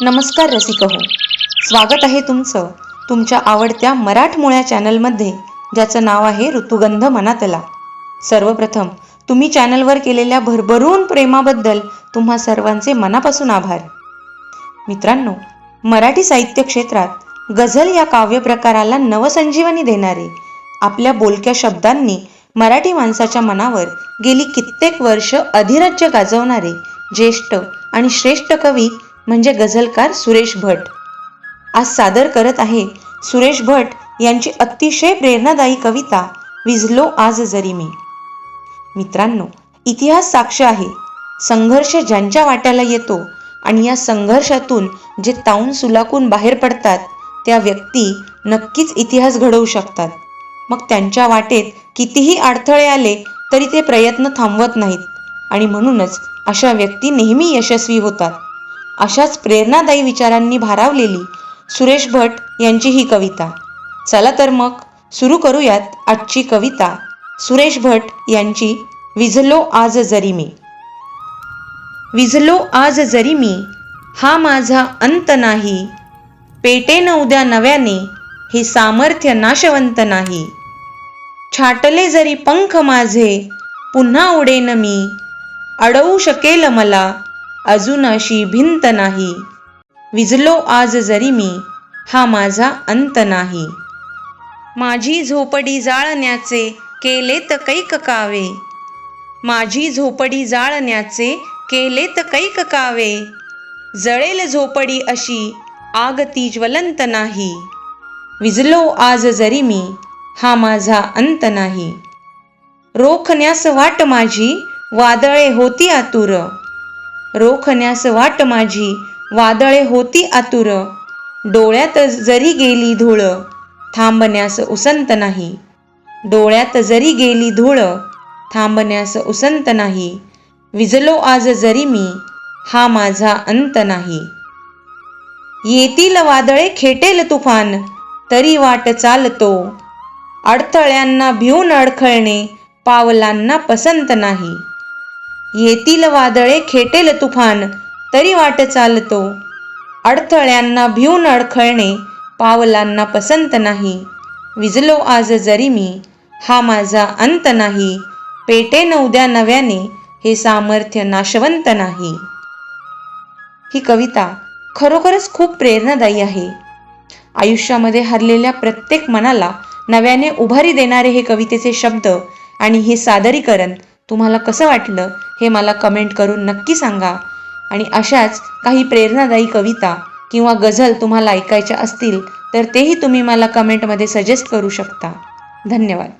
नमस्कार रसिक हो स्वागत आहे तुमचं तुमच्या आवडत्या मराठमोळ्या चॅनलमध्ये ज्याचं नाव आहे ऋतुगंध मनातला. सर्वप्रथम तुम्ही चॅनलवर केलेल्या भरभरून प्रेमाबद्दल तुम्हा सर्वांचे मनापासून आभार. मित्रांनो मराठी साहित्य क्षेत्रात गझल या काव्यप्रकाराला नवसंजीवनी देणारे आपल्या बोलक्या शब्दांनी मराठी माणसाच्या मनावर गेली कित्येक वर्ष अधिराज्य गाजवणारे ज्येष्ठ आणि श्रेष्ठ कवी म्हणजे गझलकार सुरेश भट. आज सादर करत आहे सुरेश भट यांची अतिशय प्रेरणादायी कविता विझलो आज जरी मी. मित्रांनो इतिहास साक्ष आहे. संघर्ष ज्यांच्या वाट्याला येतो आणि या संघर्षातून जे ताऊन सुलाकून बाहेर पडतात त्या व्यक्ती नक्कीच इतिहास घडवू शकतात. मग त्यांच्या वाटेत कितीही अडथळे आले तरी ते प्रयत्न थांबवत नाहीत आणि म्हणूनच अशा व्यक्ती नेहमी यशस्वी होतात. अशाच प्रेरणादायी विचारांनी भारावलेली सुरेश भट यांची ही कविता. चला तर मग सुरू करूयात आजची कविता. सुरेश भट यांची विझलो आज जरी मी. विझलो आज जरी मी हा माझा अंत नाही. पेटेन उद्या नव्याने हे सामर्थ्य नाशवंत नाही. छाटले जरी पंख माझे पुन्हा उडेन मी. अडवू शकेल मला अजून अशी भिंत नाही. विजलो आज जरी मी हा माझा अंत नाही. माझी झोपडी जाळण्याचे केलेत कैक कावे. माझी झोपडी जाळण्याचे केलेत कैक कावे. जळेल झोपडी अशी आग ती ज्वलंत नाही. विजलो आज जरी मी हा माझा अंत नाही. रोखण्यास वाट माझी वादळे होती आतुर. रोखण्यास वाट माझी. वादळे होती आतुर. डोळ्यात जरी गेली धूळ थांबण्यास उसंत नाही. डोळ्यात जरी गेली धूळ थांबण्यास उसंत नाही. विजलो आज जरी मी हा माझा अंत नाही. येतील वादळे खेटेल तुफान तरी वाट चालतो. अडथळ्यांना भिवून अडखळणे पावलांना पसंत नाही. येतील वादळे खेटेल तुफान तरी वाट चालतो. अडथळ्यांना भिवून अडखळणे पावलांना पसंत नाही. विजलो आज जरी मी हा माझा अंत नाही. पेटे नवद्या नव्याने हे सामर्थ्य नाशवंत नाही. ही कविता खरोखरच खूप प्रेरणादायी आहे. आयुष्यामध्ये हरलेल्या प्रत्येक मनाला नव्याने उभारी देणारे हे कवितेचे शब्द आणि हे सादरीकरण तुम्हाला कसं वाटलं हे मला कमेंट करून नक्की सांगा. आणि अशाच काही प्रेरणादायी कविता किंवा गझल तुम्हाला ऐकायच्या असतील तर तेही तुम्ही मला कमेंटमध्ये सजेस्ट करू शकता. धन्यवाद.